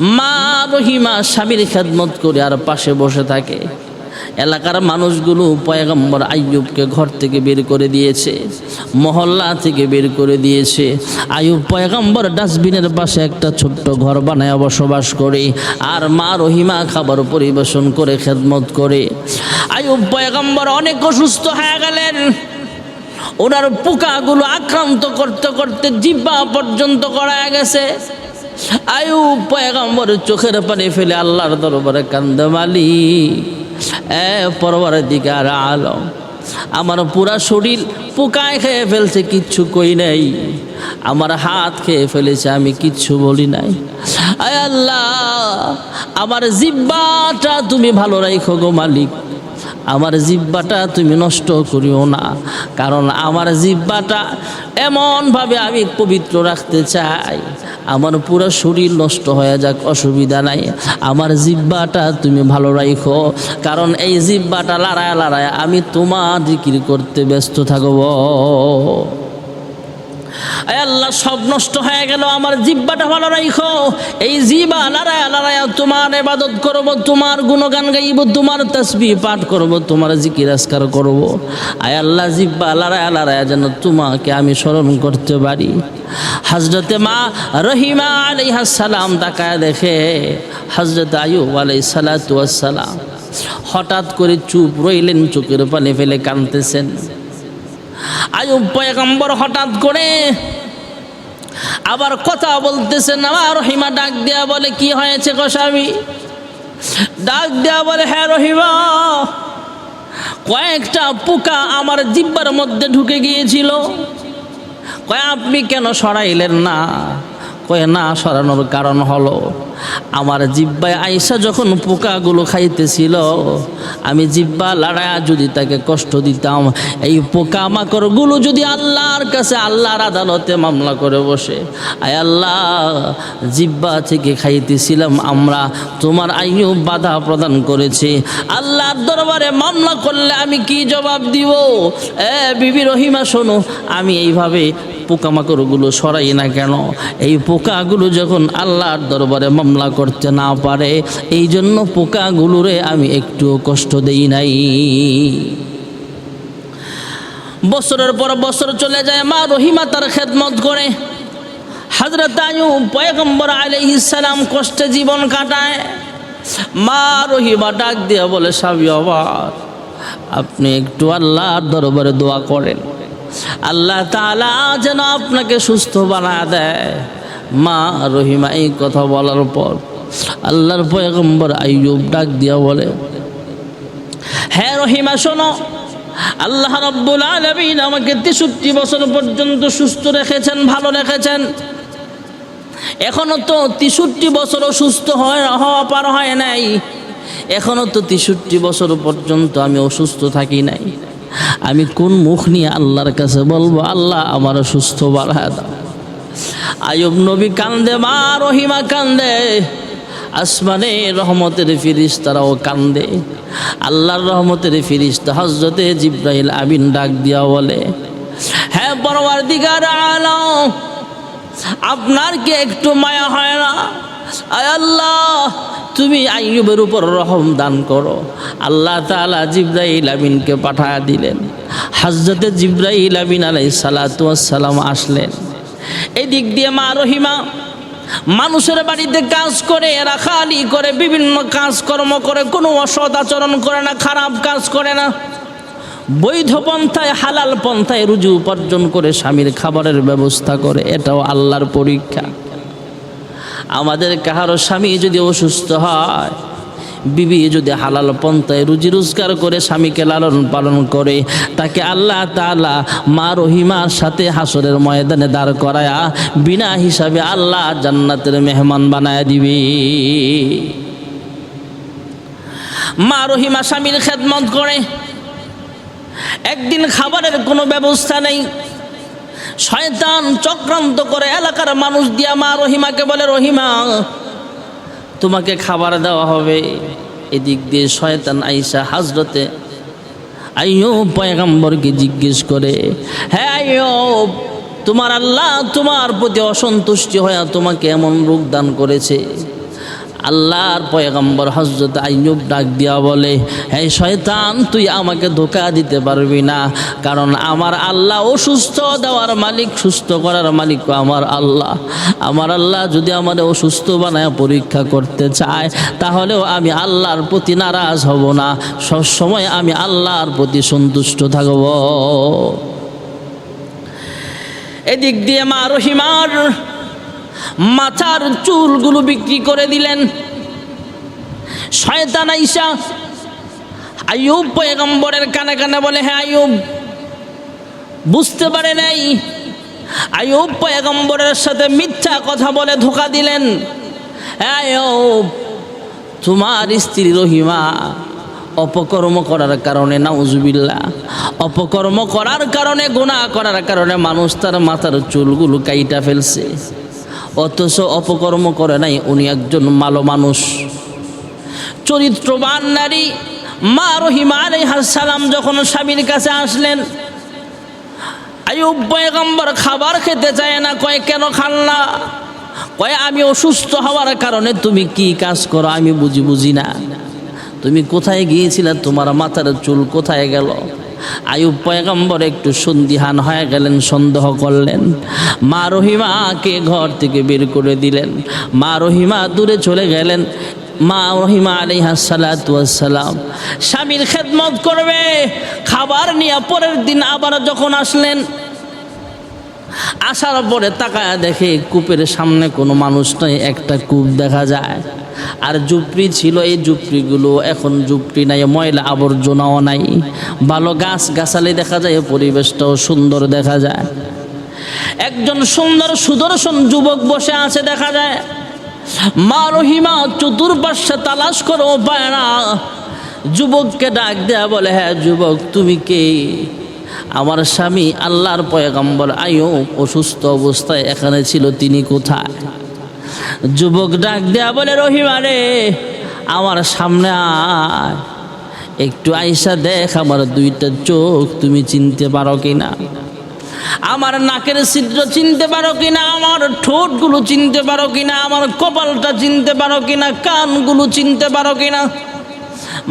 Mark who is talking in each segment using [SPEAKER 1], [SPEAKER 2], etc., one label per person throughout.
[SPEAKER 1] মা রহিমা স্বামীর খেদমত করে আর পাশে বসে থাকে। এলাকার মানুষগুলো পয়গম্বর আইয়ুবকে ঘর থেকে বের করে দিয়েছে, মহল্লা থেকে বের করে দিয়েছে। আইয়ুব পয়গম্বর ডাস্টবিনের পাশে একটা ছোট্ট ঘর বানায় বসবাস করে আর মা রহিমা খাবার পরিবেশন করে খেদমত করে। আইয়ুব পয়গম্বর অনেক অসুস্থ হয়ে গেলেন। ওনার পোকাগুলো আক্রান্ত করতে করতে জিব্বা পর্যন্ত করা গেছে। আয়ু পয়গম্বর চোখের পানি ফেলে আল্লাহর দরবারে কান্দে মালি। এ পরবার দিকে আর আলম, আমার পুরা শরীর পোকায় খেয়ে ফেলছে, কিচ্ছু কই নাই। আমার হাত খেয়ে ফেলেছে, আমি কিচ্ছু বলি নাই। আয় আল্লাহ, আমার জিব্বাটা তুমি ভালো রাখো গো মালিক। আমার জিব্বাটা তুমি নষ্ট করিও না। কারণ আমার জিব্বাটা এমনভাবে আমি পবিত্র রাখতে চাই। আমার পুরো শরীর নষ্ট হয়ে যাক, অসুবিধা নাই। আমার জিব্বাটা তুমি ভালো রাখো কারণ এই জিব্বাটা লড়ায় লড়ায় আমি তোমার জিকির করতে ব্যস্ত থাকব। আল্লাহ, সব নষ্ট হয়ে গেল, আমার জিব্বাটা ভালো রাখো এই জিবা লড়ায় লড়ায় তোমার এবাদত করব, তোমার গুণগান গাইব, তোমার তসবি পাঠ করব, তোমার জিকির করব। আয় আল্লাহ, জিব্বা লড়ায় লড়ায় যেন তোমাকে আমি স্মরণ করতে পারি। হজরতে মা রহিমা আলাইহাসালাম তাকায় দেখে হজরত আয়ুব আলাই সালাতাম হঠাৎ করে চুপ রইলেন, চোখের পানি ফেলে কাঁদতেছেন। আয়ুব পয়গম্বর হঠাৎ করে আবার কথা বলতেছেন আমার রহিমা ডাক দেয়া বলে, কি হয়েছে গোস্বামী ডাক দেয়া বলে হ্যাঁ রহিমা, কয়েকটা পোকা আমার জিব্বার মধ্যে ঢুকে গিয়েছিল। কয়, আপনি কেন সরাইলেন না? কয়ে না সরানোর কারণ হলো, আমার জিব্বায় আইসা যখন পোকাগুলো খাইতেছিল, আমি জিব্বা লাড়ায়া যদি তাকে কষ্ট দিতাম, এই পোকা মাকড়গুলো যদি আল্লাহর কাছে, আল্লাহর আদালতে মামলা করে বসে, আয় আল্লাহ, জিব্বা থেকে খাইতেছিলাম আমরা, তোমার আইনও বাধা প্রদান করেছে। আল্লাহর দরবারে মামলা করলে আমি কি জবাব দিব? এ, বিবি রহিমা, শোনো, আমি এইভাবে পোকামাকড়গুলো সরাই না কেন? এই পোকাগুলো যখন আল্লাহর দরবারে মামলা করতে না পারে এই জন্য পোকাগুলোরে আমি একটু কষ্ট দেই নাই। বছরের পর বছর চলে যায় মা রহিমা তার খেদমত করে। হজরত আয়ুব পয়গম্বর আলাইহিস সালাম কষ্টে জীবন কাটায়। মা রহিমা ডাক দিয়ে বলে সাবি আবার আপনি একটু আল্লাহর দরবারে দোয়া করেন। আল্লাহ তালা যেন আপনাকে সুস্থ বানা দেয়। মা রহিমা, এই কথা বলার পর আল্লাহর পয়গম্বর আইয়ুব ডাক দিয়া বলে হ্যাঁ রহিমা, শোনো, আল্লাহ রব্বুল আলমিন আমাকে তেষট্টি বছর পর্যন্ত সুস্থ রেখেছেন, ভালো রেখেছেন। এখনও তো তেষট্টি বছরও সুস্থ হয়, হওয়া পার হয় নাই। এখনও তো তেষট্টি বছর পর্যন্ত আমি অসুস্থ থাকি নাই। আমি কোন মুখ নিয়ে আল্লাহর কাছে বলব, আল্লাহ আমার সুস্থ বাড়ায় দাও। আয়ুব নবী কান্দে, মা রহিমা কান্দে, আসমানে রহমতের ফিরিস তারাও কান্দে। আল্লাহর রহমতের ফিরিস্তা হজরতে জিব্রাহিল আবিন ডাক দিয়া বলে হ্যাঁ বড়বার দিগার আলাম, আপনার কি একটু মায়া হয় না? আয় আল্লাহ তুমি আইয়ুবের উপর রহম দান করো। আল্লাহ তালা জিব্রাহিল আমিনকে পাঠায় দিলেন। হাজরতে জিব্রাহিল আমিন আলাই সালাতাম আসলেন। এই দিক দিয়ে মা রহিমা, মানুষের বাড়িতে কাজ করে রাখালি করে, বিভিন্ন কাজকর্ম করে, কোনো অসৎ আচরণ করে না, খারাপ কাজ করে না। বৈধ পন্থায়, হালাল পন্থায় রুজু উপার্জন করে স্বামীর খাবারের ব্যবস্থা করে, এটাও আল্লাহর পরীক্ষা। আমাদের কাহারও স্বামী যদি অসুস্থ হয়, বিবি যদি হালাল পন্থায় রুজি রোজগার করে স্বামীকে লালন পালন করে, তাকে আল্লাহ তালা মা রহিমার সাথে হাসরের ময়দানে দাঁড় করায়া বিনা হিসাবে আল্লাহ জান্নাতের মেহমান বানায় দিবে। মা রহিমা স্বামীর খেদমত করে। একদিন খাবারের কোনো ব্যবস্থা নেই। শয়তান চক্রান্ত করে এলাকার মানুষ দিয়া মা রহিমাকে বলে, রহিমা, তোমাকে খাবার দেওয়া হবে। এদিক দিয়ে শয়তান আইসা হাজরতে আইও পয়গাম্বরকে জিজ্ঞেস করে হ্যাঁ আইও তোমার আল্লাহ তোমার প্রতি অসন্তুষ্টি হয়ে তোমাকে এমন রোগ দান করেছে? আল্লাহর পয়গম্বর হজরত আইয়ুব ডাক দিয়া বলে, হে শয়তান, তুই আমাকে ধোকা দিতে পারবি না। কারণ আমার আল্লাহ অসুস্থ, দেওয়ার মালিক, সুস্থ করার মালিক আমার আল্লাহ। আমার আল্লাহ যদি আমার অসুস্থ বানায় পরীক্ষা করতে চায়, তাহলেও আমি আল্লাহর প্রতি নারাজ হব না। সবসময় আমি আল্লাহর প্রতি সন্তুষ্ট থাকব। এদিক দিয়ে মা রহিমার মাথার চুলগুলো বিক্রি করে দিলেন। শয়তান আইসা আইয়ুব পয়গম্বরের কানে কানে বলে হ্যাঁ আইয়ুব, বুঝতে পারে নাই? আইয়ুব পয়গম্বরের সাথে মিথ্যা কথা বলে ধোকা দিলেন। হ্যাঁ তোমার স্ত্রী রহিমা অপকর্ম করার কারণে নাউজুবিল্লা অপকর্ম করার কারণে, গুনাহ করার কারণে মানুষ তার মাথার চুলগুলো কাইটা ফেলছে। অথচ অপকর্ম করে নাই উনি একজন মালো মানুষ। চরিত্রবান নারী, মা রহিমা সালাম যখন স্বামীর কাছে আসলেন পয়গম্বর খাবার খেতে চায় না, কয়, কেন খান না? কয়, আমি অসুস্থ হওয়ার কারণে তুমি কি কাজ করো? আমি বুঝি বুঝি না। তুমি কোথায় গিয়েছিলে? তোমার মাথার চুল কোথায় গেল? আয়ুব পয়গম্বর একটু সন্দিহান হয়ে গেলেন, সন্দেহ করলেন। মা রহিমাকে ঘর থেকে বের করে দিলেন। মা রহিমা দূরে চলে গেলেন। মা রহিমা আলিহাসালাম স্বামীর খেদমত করবে। খাবার নিয়ে পরের দিন আবার যখন আসলেন আসার পরে তাকায় দেখে কূপের সামনে কোনো মানুষ নাই, একটা কূপ দেখা যায়। আর জুপড়ি ছিল এই জুপড়িগুলো এখন জুপড়ি নাই, ময়লা আবর্জনাও নাই। ভালো গাছ গাছালি দেখা যায়, পরিবেশটাও সুন্দর দেখা যায়। একজন সুন্দর সুদর্শন যুবক বসে আছে দেখা যায়। মা রহিমা চতুর্পাশে তালাশ করো পায় না। যুবককে ডাক দেয়া বলে হ্যাঁ যুবক, তুমি কে? আমার স্বামী আল্লাহর পয়গম্বর আয়ো অসুস্থ অবস্থায় এখানে ছিল, তিনি কোথায়? যুবক ডাক দেয়া বলে, রহিমা রে, আমার সামনে আয়। একটু আইসা দেখ আমার দুইটা চোখ, তুমি চিনতে পারো কিনা? আমার নাকের ছিদ্র চিনতে পারো কিনা? আমার ঠোঁটগুলো চিনতে পারো কিনা? আমার কপালটা চিনতে পারো কিনা? কানগুলো চিনতে পারো কিনা?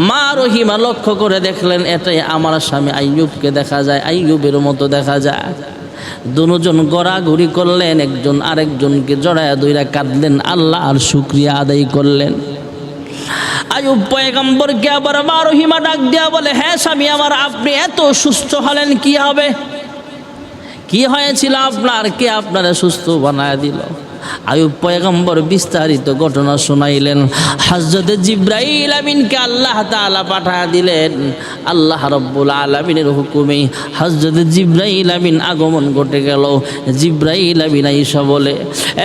[SPEAKER 1] মা রহিমা লক্ষ্য করে দেখলেন, এটাই আমার স্বামী আইয়ুবকে দেখা যায়, আইয়ুবের মতো দেখা যায়। দুজন গড়াগড়ি করলেন, একজন আরেকজনকে জড়ায়া দইরা কাঁদলেন, আল্লাহ আর শুক্রিয়া আদায় করলেন। আয়ুব পয়গম্বরকে আবার মা রহিমা ডাক দেয়া বলে হ্যাঁ স্বামী আমার, আপনি এত সুস্থ হলেন, কি হবে? কি হয়েছিল আপনার? কে আপনারা সুস্থ বানায় দিল? আয়ুব পয়গম্বর বিস্তারিত ঘটনা শোনাইলেন। হজরত জিব্রাইল আমিনকে আল্লাহ তালা পাঠা দিলেন। আল্লাহ রব্বুল আলমিনের হুকুমে হজরত জিব্রাইল আমিন আগমন ঘটে গেল। জিব্রাইল আমিন আইসা বলে,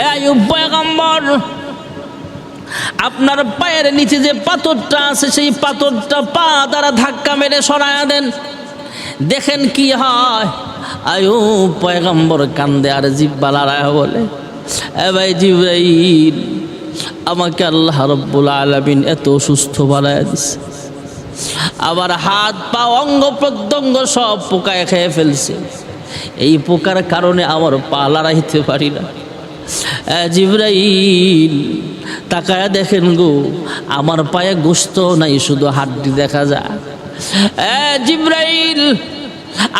[SPEAKER 1] এ আয়ুব পয়গম্বর, আপনার পায়ের নিচে যে পাথরটা আছে, সেই পাথরটা পা দ্বারা ধাক্কা মেরে সরায়া দেন। দেখেন কি হয়। আয়ু পয়গম্বর কান্দে আর জিব্বা লড়ায় বলে ভাই জিব্রাইল, আমাকে আল্লাহ রব্বুল আলমিন এত সুস্থ বানায় দিছে। আবার হাত পা অঙ্গ প্রত্যঙ্গ সব পোকায় খেয়ে ফেলছে। এই পোকার কারণে আমার পা লড়াইতে পারি না। জিব্রাইল, তাকায়া দেখেন গো, আমার পায়ে গোস্ত নাই, শুধু হাড্ডি দেখা যায়। জিব্রাইল,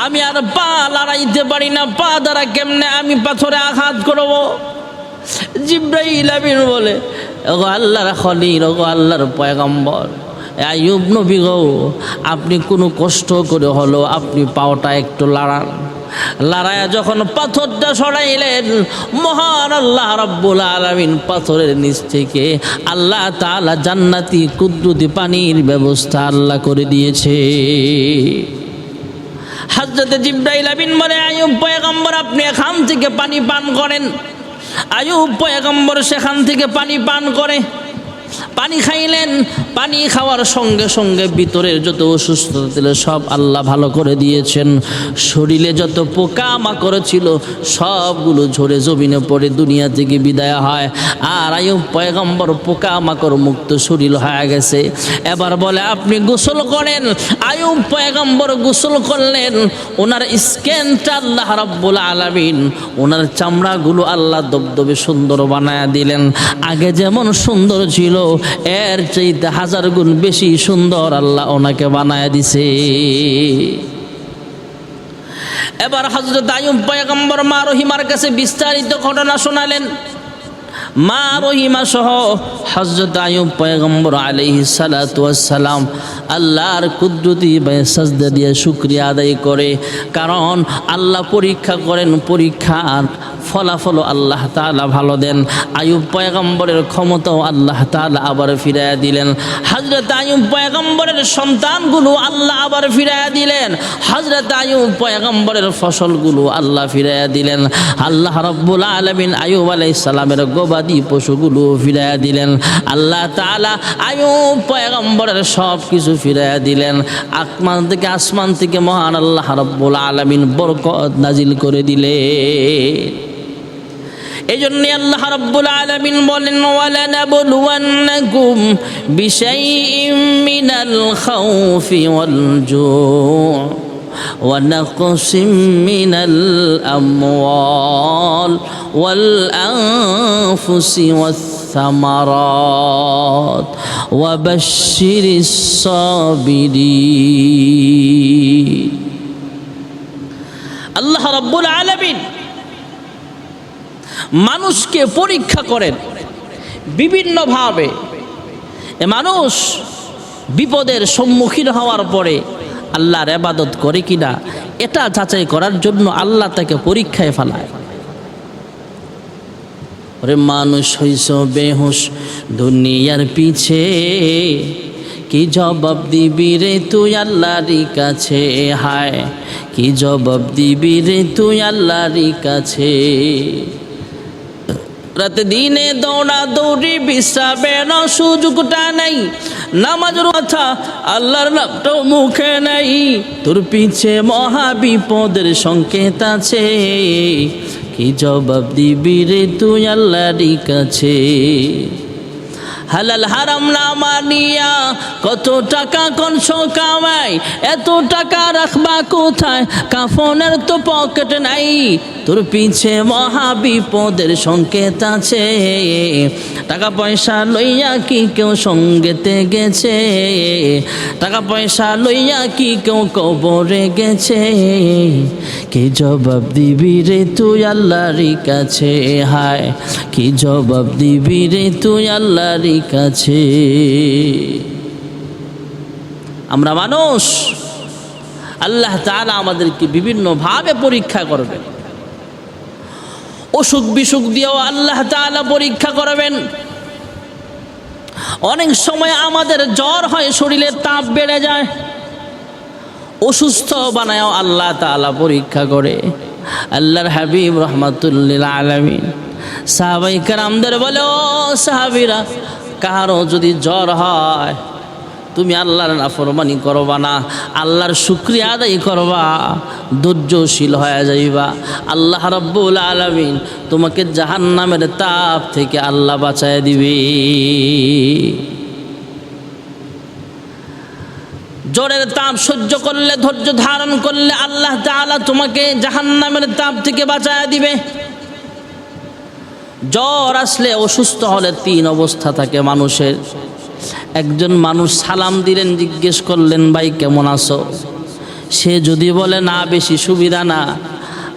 [SPEAKER 1] আমি আর পা লড়াইতে পারি না, পা দ্বারা কেমনে আমি পাথরে আঘাত করব? জিব্রাইল আমিন বলে, ওগো আল্লাহর খলিল, ওগো আল্লাহর পয়গম্বর আয়ুব নবী গো, আপনি কোনো কষ্ট করে হলো, আপনি পাওটা একটু লাড়ান। লড়াইয়া যখন পাথরটা সরাইলেন, মহান আল্লাহ রব্বুল আলমিন পাথরের নিচ থেকে আল্লাহ তাআলা জান্নাতি কুদরতি পানির ব্যবস্থা আল্লাহ করে দিয়েছে। হাজরতে জিব্রাইল আমিন বলে আয়ুব পয়গম্বর, আপনি এখান থেকে পানি পান করেন। আয়ুব পয়গম্বর সেখান থেকে পানি পান করে পানি খাইলেন। পানি খাওয়ার সঙ্গে সঙ্গে ভিতরের যত অসুস্থতা ছিল, সব আল্লাহ ভালো করে দিয়েছেন। শরীরে যত পোকা মাকড় ছিল, সবগুলো ঝরে জমিনে পড়ে দুনিয়া থেকে বিদায় হয়। আর আয়ুব পয়গম্বর পোকা মাকড় মুক্ত শরীর হয়ে গেছে। এবার বলে, আপনি গোসল করেন। আয়ুব পয়গম্বর গোসল করলেন। ওনার স্ক্যানটা আল্লাহ রাব্বুল আলামিন, ওনার চামড়াগুলো আল্লাহ দবদবে সুন্দর বানায় দিলেন। আগে যেমন সুন্দর ছিল এর চাইতে হাজার গুণ বেশি সুন্দর আল্লাহ ওনাকে বানায় দিছে। এবার হজরত আয়ুব পয়গম্বর মা রহিমার কাছে বিস্তারিত ঘটনা শোনালেন। মা রহিমা সহ হজরত আয়ুব পয়গম্বর আলহি সালাম আল্লাহর কুদরতি সাজদা দিয়ে শুক্রিয়া আদায় করে। কারণ আল্লাহ পরীক্ষা করেন, পরীক্ষার ফলাফল আল্লাহ তাআলা ভালো দেন। আয়ুব পয়গম্বরের ক্ষমতাও আল্লাহ তাআলা আবার ফিরাইয়া দিলেন। হজরত আয়ুব পয়গম্বরের সন্তানগুলো আল্লাহ আবার ফিরাইয়া দিলেন। হজরত আয়ুব পয়গম্বরের ফসলগুলো আল্লাহ ফিরাইয়া দিলেন। আল্লাহ রব্বুল আলমিন আয়ুব আলাই সালামের গবাদি পশুগুলো ফিরাইয়া দিলেন আল্লাহ তাআলা আয়ুব পয়গম্বরের সব কিছু ফিরাইয়া দিলেন আসমান থেকে আসমান থেকে মহান আল্লাহ রব্বুল আলমিন বরকত নাজিল করে দিলেন এই জন্য আল্লাহ রব্বুল আলমিন বলেন ওয়ালানাবলুয়ান্নাকুম বিশাইইম মিনাল খাউফি ওয়াল জু' ونقص من الأموال والأنفس والثمرات وبشر الصابرين الله رب العالمين মানুষকে পরীক্ষা করেন বিভিন্নভাবে এ মানুষ বিপদের সম্মুখীন হওয়ার পরে আল্লাহর এবাদত করে কিনা এটা যাচাই করার জন্য আল্লাহ তাকে পরীক্ষায় ফেলায় ওরে মানুষ হইস বেহুশ, দুনিয়ার পিছে। কি জবাব দিবি রে তুই আল্লাহরই কাছে? হায়, কি জবাব দিবি রে তুই আল্লাহরই কাছে? রাত দিনে দৌড়া দৌড়ি বিশ্রামের সুযোগটা নেই। নামাজের কথা আল্লাহর নামটাও মুখে নেই। তোর পিছে মহা বিপদের সংকেত আছে। কি জবাব দিবি রে তুই আল্লাহরই কাছে? হালাল হারাম না মানিয়া কত টাকা কোন কামাই এত টাকা রাখবা কোথায়? কাফনের তো পকেট নাই। তোর পিছে মহা বিপদের সংকেত আছে। টাকা পয়সা লইয়া কি কেউ সঙ্গেতে গেছে? টাকা পয়সা লইয়া কি কেউ কবরে গেছে? কি জবাব দিবি রে তুই আল্লাহরই কাছে? হায়, কি জবাব দিবি রে তুই আল্লাহরই কাছে? আমরা মানুষ, আল্লাহ তাআলা আমাদেরকে বিভিন্নভাবে পরীক্ষা করবেন। অসুখ বিসুখ দিয়েও আল্লাহ তাআলা পরীক্ষা করবেন। অনেক সময় আমাদের জ্বর হয়, শরীরের তাপ বেড়ে যায়। অসুস্থ বানায়ও আল্লাহ তাআলা পরীক্ষা করে। আল্লাহর হাবিব রহমাতুল্লিল আলমিন। সাহাবাই কারামদের বলে, ও সাহাবিরা, কারও যদি জ্বর হয় তুমি আল্লাহর নাফরমানি করবা না, আল্লাহর শুক্রিয়া আদায় করবা, ধৈর্যশীল হয়ে যাইবা। আল্লাহ রব্বুল আলমিন তোমাকে জাহান্নামের তাপ থেকে আল্লাহ বাঁচায় দিবে। জ্বরের তাপ সহ্য করলে, ধৈর্য ধারণ করলে আল্লাহ তাআলা তোমাকে জাহান্নামের তাপ থেকে বাঁচায় দিবে। জ্বর আসলে অসুস্থ হলে তিন অবস্থা থাকে মানুষের। একজন মানুষ সালাম দিলেন, জিজ্ঞেস করলেন, ভাই, কেমন আছো? সে যদি বলে, না, বেশি সুবিধা না।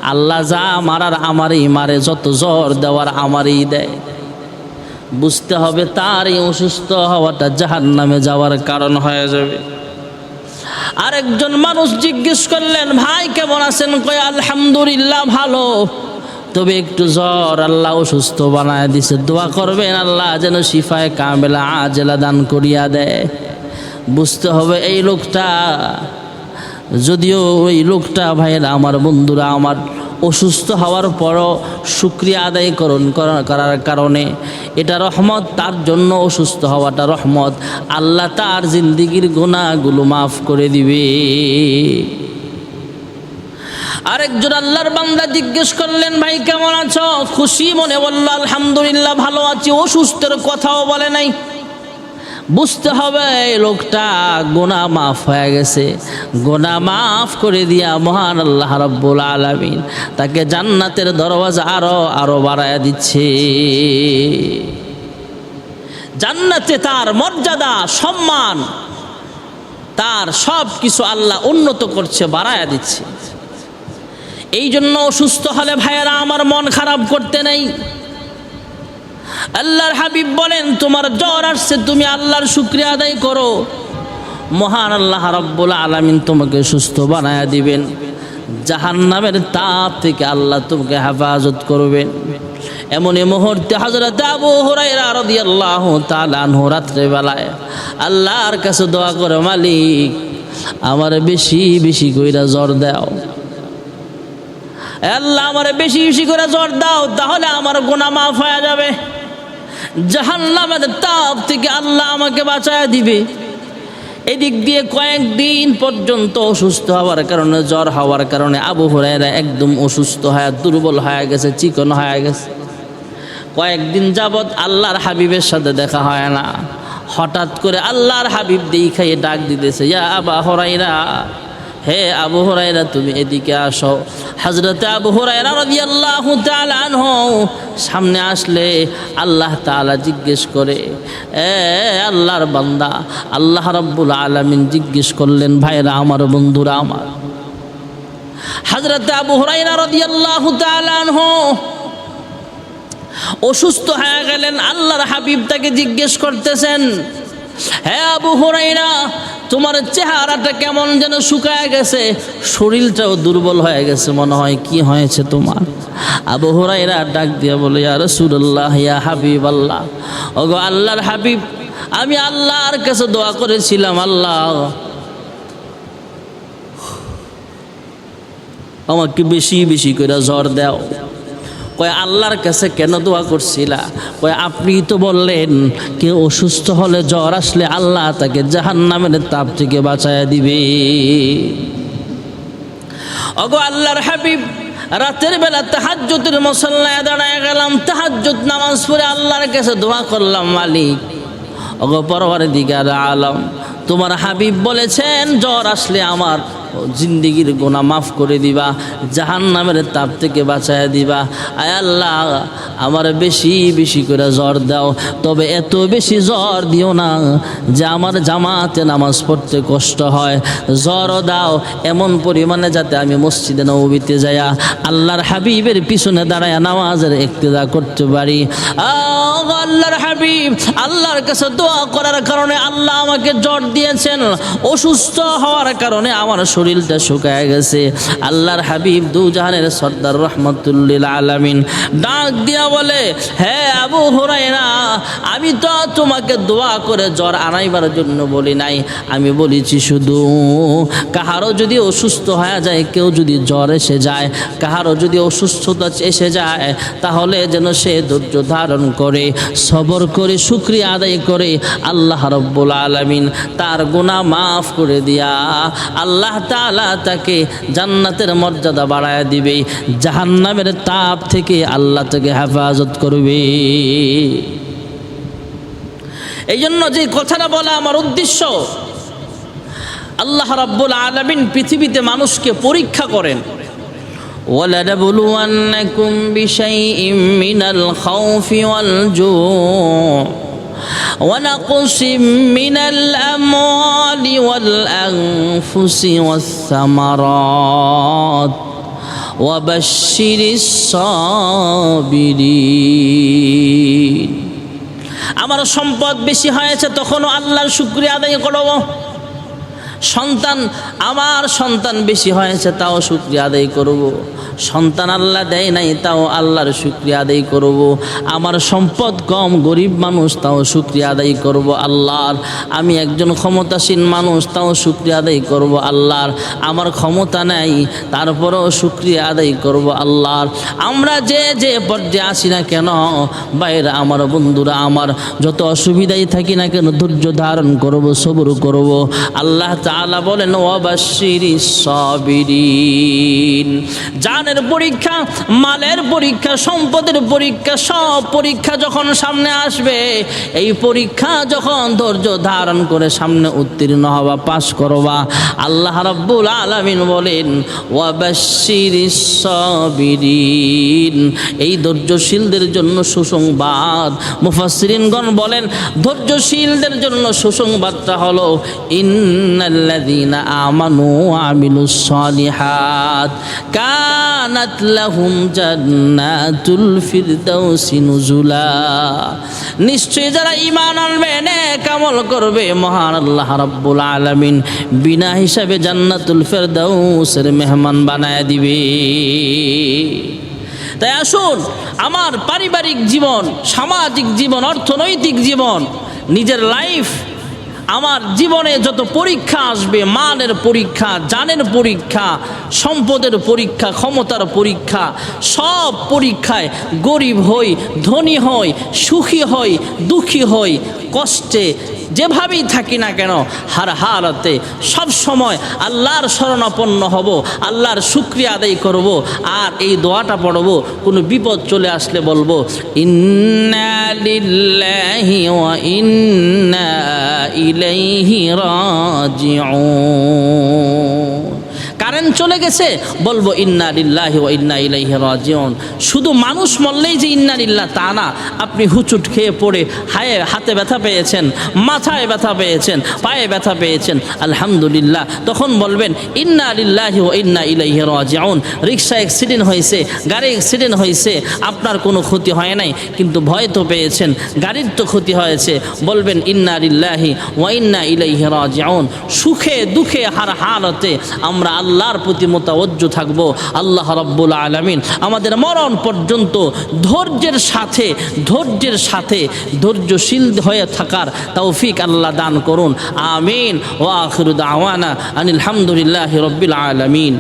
[SPEAKER 1] আল্লাহ যা মারার আমারই মারে, যত জ্বর দেওয়ার আমারই দেয়। বুঝতে হবে তার এই অসুস্থ হওয়াটা জাহান নামে যাওয়ার কারণ হয়ে যাবে। আরেকজন মানুষ জিজ্ঞেস করলেন, ভাই, কেমন আছেন? কয়, আলহামদুলিল্লাহ, ভালো। তবে একটু জ্বর আল্লাহ অসুস্থ বানায় দিছে। দোয়া করবেন আল্লাহ যেন শিফায় কামেলা আজেলা দান করিয়া দেয়। বুঝতে হবে এই লোকটা, যদিও ওই লোকটা ভাইয়েরা আমার বন্ধুরা আমার অসুস্থ হওয়ার পরও শুক্রিয়া আদায়করণ করার কারণে। এটা রহমত, তার জন্য অসুস্থ হওয়াটা রহমত। আল্লাহ তার জিন্দিগির গুণাগুলো মাফ করে দিবে। আরেকজন আল্লাহর বান্দা জিজ্ঞেস করলেন, ভাই, কেমন আছো? খুশি মনে বলল, আলহামদুলিল্লাহ, ভালো আছি, অসুস্থের কথাও বলে নাই। বুঝতে হবে লোকটা গোনা মাফ হয়ে গেছে। গোনা মাফ করে দিয়া মহান আল্লাহ রব্বুল আলমিন তাকে জান্নাতের দরওয়াজা আরও আরও বাড়ায় দিচ্ছে। জান্নাতে তার মর্যাদা, সম্মান, তার সব কিছু আল্লাহ উন্নত করছে, বাড়ায়া দিচ্ছে। এই জন্য অসুস্থ হলে ভাইয়েরা আমার মন খারাপ করতে নেই। আল্লাহর হাবিব বলেন, তোমার জ্বর আসছে, তুমি আল্লাহর শুক্রিয়া আদায় করো। মহান আল্লাহ রব্বুল আলামিন তোমাকে সুস্থ বানায়া দিবেন। জাহান্নামের তাপ থেকে আল্লাহ তোমাকে হেফাজত করবেন। এমন এই মুহূর্তে হজরত আবু হুরাইরা রাদিয়াল্লাহু তাআলা আনহু রাত্রে বেলায় আল্লাহর কাছে দোয়া করে, মালিক, আমার বেশি বেশি কইরা জ্বর দাও। আল্লাহ আমার বেশি বেশি করে জ্বর দাও, তাহলে আমার গুনাহ মাফ হয়ে যাবে। জাহান্নামের তাপ থেকে আল্লাহ আমাকে বাঁচায় দিবে। এদিক দিয়ে কয়েকদিন পর্যন্ত অসুস্থ হওয়ার কারণে, জ্বর হওয়ার কারণে আবু হুরায়রা একদম অসুস্থ হয়ে, দুর্বল হয়ে গেছে, চিকন হয়ে গেছে। কয়েকদিন যাবৎ আল্লাহর হাবিবের সাথে দেখা হয় না। হঠাৎ করে আল্লাহর হাবিব দিই খাইয়ে ডাক দিতেছে, ইয়া আবা হরাইরা হে আবু হরাইরা তুমি এদিকে আসো। হজরতে আবু হরাইরা রাদিয়াল্লাহু তাআলা আনহু সামনে আসলে আল্লাহ তাআলা জিজ্ঞেস করে, এ আল্লাহর বান্দা, আল্লাহ রাব্বুল আলামিন জিজ্ঞেস করলেন, ভাইরা আমার, বন্ধুরা আমার। হজরতে আবু হরাইরা রাদিয়াল্লাহু তাআলা আনহু অসুস্থ হয়ে গেলেন, আল্লাহর হাবিব তাকে জিজ্ঞেস করতেছেন হ্যাঁ আবু হুরাইরা তোমার চেহারাটা কেমন যেন শুকায় গেছে, শরীরটাও দুর্বল হয়ে গেছে, মনে হয় কি হয়েছে তোমার? আবু হুরাইরা ডাক দিয়ে বলে, ইয়া রাসূলুল্লাহ, ইয়া হাবিব আল্লাহ ওগো আল্লাহর হাবিব, আমি আল্লাহর কাছে দোয়া করেছিলাম, আল্লাহ। আমাকে বেশি বেশি করে জ্বর দাও। কয়, আল্লাহর কাছে কেন দোয়া করছিলা? কয়, আপনি তো বললেন কে অসুস্থ হলে জ্বর আসলে আল্লাহ তাকে জাহান্নামের তাপ থেকে বাঁচায় দিবে। অগো আল্লাহর হাবিব, রাতের বেলা তাহাজ্জুদের মুসল্লায় দাঁড়ায় গেলাম, তাহাজ্জুদ নামাজ পড়ে আল্লাহর কাছে দোয়া করলাম, মালিক। অগো পরবার দিগার আলম, তোমার হাবিব বলেছেন, জ্বর আসলে আমার জিন্দিগির গোনা মাফ করে দিবা জাহান নামের তাপ থেকে বাঁচায় দিবা। আয় আল্লাহ, আমার বেশি বেশি করে জ্বর দাও, তবে এত বেশি জ্বর দিও না যে আমার জামাতে নামাজ পড়তে কষ্ট হয়। জ্বরও দাও, এমন পরিমাণে যাতে আমি মসজিদে নবীতে যাইয়া আল্লাহর হাবিবের পিছনে দাঁড়ায় নামাজের ইক্তেদা করতে পারি। আল্লাহর হাবিব, আল্লাহর কাছে দোয়া করার কারণে আল্লাহ আমাকে জ্বর দিয়েছেন, অসুস্থ হওয়ার কারণে আমার শরীরটা শুকায় গেছে। আল্লাহর হাবিব দু জাহানের সর্দার রহমতুল্লিল আলামিন ডাক দিয়া বলে হ্যাঁ আবু হুরাইরা আমি তো তোমাকে দোয়া করে জ্বর আনাইবার জন্য বলি নাই। আমি বলেছি, শুধু কাহারও যদি অসুস্থ হয়ে যায়, কেউ যদি জ্বর এসে যায়, কাহারও যদি অসুস্থতা এসে যায়, তাহলে যেন সে ধৈর্য ধারণ করে, সবর করে, শুক্রিয়া আদায় করে, আল্লাহ রব্বুল আলমিন তার গুণা মাফ করে দিয়া আল্লাহ তাআলা তাকে জান্নাতের মর্যাদা বাড়ায় দিবে জাহান্নামের তাপ থেকে আল্লাহ তাকে হেফাজত করবে এই জন্য যে কথাটা বলা আমার উদ্দেশ্য আল্লাহ রাব্বুল আলামিন পৃথিবীতে মানুষকে পরীক্ষা করেন ولنبلونكم بشيء من الخوف والجوع ونقص من الأموال والأنفس والثمرات وبشر الصابرين আমার সম্পদ বেশি হয়েছে তখনও আল্লাহর শুক্রিয়া আদায় করব সন্তান, আমার সন্তান বেশি হয়েছে, তাও শুক্রিয়া আদায় করব। সন্তান আল্লাহ দেয় নাই, তাও আল্লাহর শুক্রিয়া আদায় করব। আমার সম্পদ কম, গরিব মানুষ, তাও শুক্রিয়া আদায় করব আল্লাহর আমি একজন ক্ষমতাসীন মানুষ, তাও শুক্রিয়া আদায় করব আল্লাহর আমার ক্ষমতা নেই, তারপরেও শুক্রিয়া আদায় করব আল্লাহর আমরা যে যে পর্যায়ে আসি না কেন বাইরে আমার বন্ধুরা, আমার যত অসুবিধাই থাকি না কেন, ধৈর্য ধারণ করব, সবর করব আল্লাহ তাআলা বলেন জানের পরীক্ষা, মালের পরীক্ষা, সম্পদের পরীক্ষা, সব পরীক্ষা যখন সামনে আসবে, এই পরীক্ষা যখন ধৈর্য ধারণ করে সামনে উত্তীর্ণ হওয়া, পাশ করবা, আল্লাহ রাব্বুল আলামিন বলেন সাবিরিন। এই ধৈর্যশীলদের জন্য সুসংবাদ। মুফাসসিরিনগণ বলেন, ধৈর্যশীলদের জন্য সুসংবাদটা হলো ইন্নাল্লাযীনা আমানু ওয়া আমিলুস সালিহাত, কানাত লাহুম জান্নাতুল ফিরদাউসি নুজুলা। নিশ্চয়ই যারা ঈমান আনবে, নেক আমল করবে, মহান আল্লাহ রাব্বুল আলামিন বিনা হিসাবে জান্নাতুল ফেরদাউসের মেহমান বানায় দিবে। তাই আসুন, আমার পারিবারিক জীবন, সামাজিক জীবন, অর্থনৈতিক জীবন, নিজের লাইফ আমার জীবনে যত পরীক্ষা আসবে মানের পরীক্ষা, জানের পরীক্ষা, সম্পদের পরীক্ষা, ক্ষমতার পরীক্ষা, সব পরীক্ষায় গরিব হই, ধনী হই, সুখী হই, দুঃখী হই, কষ্টে যেভাবেই থাকি না কেন, হার হারতে সব সময় আল্লাহর শরণাপন্ন হব, আল্লাহর শুক্রিয়া আদায় করব, আর এই দোয়াটা পড়ব, কোনো বিপদ চলে আসলে বলব ইন্নালিল্লাহি ওয়া ইন্না ইলাইহি রাজিউন। কারেন্ট চলে গেছে, বলব ইন্না লিল্লাহি ও ইন্না ইলাইহি রাজিউন। শুধু মানুষ মরলেই যে ইন্না লিল্লাহ, তা না। আপনি হুচুট খেয়ে পড়ে হায়ে হাতে ব্যথা পেয়েছেন, মাথায় ব্যথা পেয়েছেন, পায়ে ব্যথা পেয়েছেন, আলহামদুলিল্লাহ। তখন বলবেন, ইন্না লিল্লাহি ও ইন্না ইলাইহি রাজিউন। রিক্সা অ্যাক্সিডেন্ট হয়েছে, গাড়ি অ্যাক্সিডেন্ট হয়েছে, আপনার কোনো ক্ষতি হয় নাই, কিন্তু ভয় তো পেয়েছেন, গাড়ির তো ক্ষতি হয়েছে। বলবেন, ইন্না লিল্লাহি ওয়া ইন্না ইলাইহি রাজিউন। সুখে দুঃখে হার হালতে আমরা আল্লাহর প্রতি মোতাবজ্জ থাকব। আল্লাহ রব্বুল আলমিন আমাদের মরণ পর্যন্ত ধৈর্যের সাথে ধৈর্যের সাথে ধৈর্যশীল হয়ে থাকার তৌফিক আল্লাহ দান করুন। আমিন। ও আখরুদ আওয়ানা আনিল রব্বুল রাব্বিল আলামিন।